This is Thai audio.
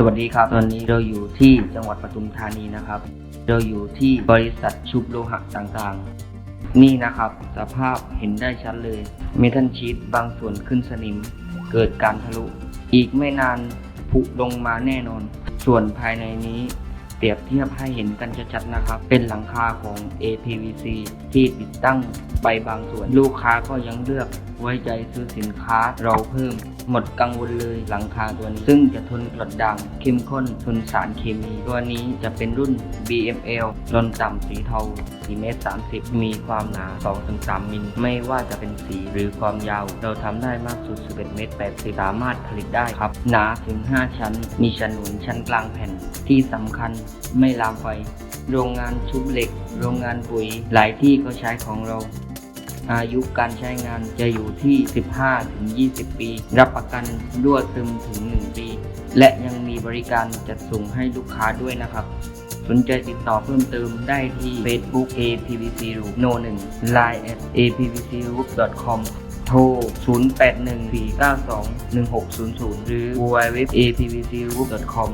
สวัสดีครับ ตอนนี้เราอยู่ที่จังหวัดปทุมธานีนะครับ เราอยู่ที่บริษัทชุบโลหะต่างๆ นี่นะครับสภาพเห็นได้ชัดเลย เมทัลชีตบางส่วนขึ้นสนิม เกิดการทะลุ อีกไม่นานผุลงมาแน่นอน ส่วนภายในนี้เปรียบเทียบให้เห็นกันชัดๆนะครับ เป็นหลังคาของ APVC ที่ติดตั้งไปบางส่วน ลูกค้าก็ยังเลือกไว้ใจซื้อสินค้าเราเพิ่ม หมดกังวลเลยหลังคาตัวนี้ ซึ่งจะทนกรดด่างเข้มข้นทนสารเคมี ตัวนี้จะเป็นรุ่น BML ลนต่ำสีเทา4เมตร30 มีความหนา 2-3 มิล ไม่ว่าจะเป็นสีหรือความยาว เราทำได้มากสุด 11 เมตร80สามารถผลิตได้ครับ หนาถึง 5 ชั้น มีฉนวนชั้นกลางแผ่น ที่สำคัญไม่ลามไฟ โรงงานชุบเหล็ก โรงงานปุ๋ย หลายที่ก็ใช้ของเรา อายุการใช้งานจะอยู่ที่ 15-20 ปี รับประกันรั่วซึมถึง 1 ปี และยังมีบริการจัดส่งให้ลูกค้าด้วยนะครับ สนใจติดต่อเพิ่มเติมได้ที่ Facebook APVC Group No 1 Line at apvcgroup.com โทร 0814921600 หรือ www.apvcgroup.com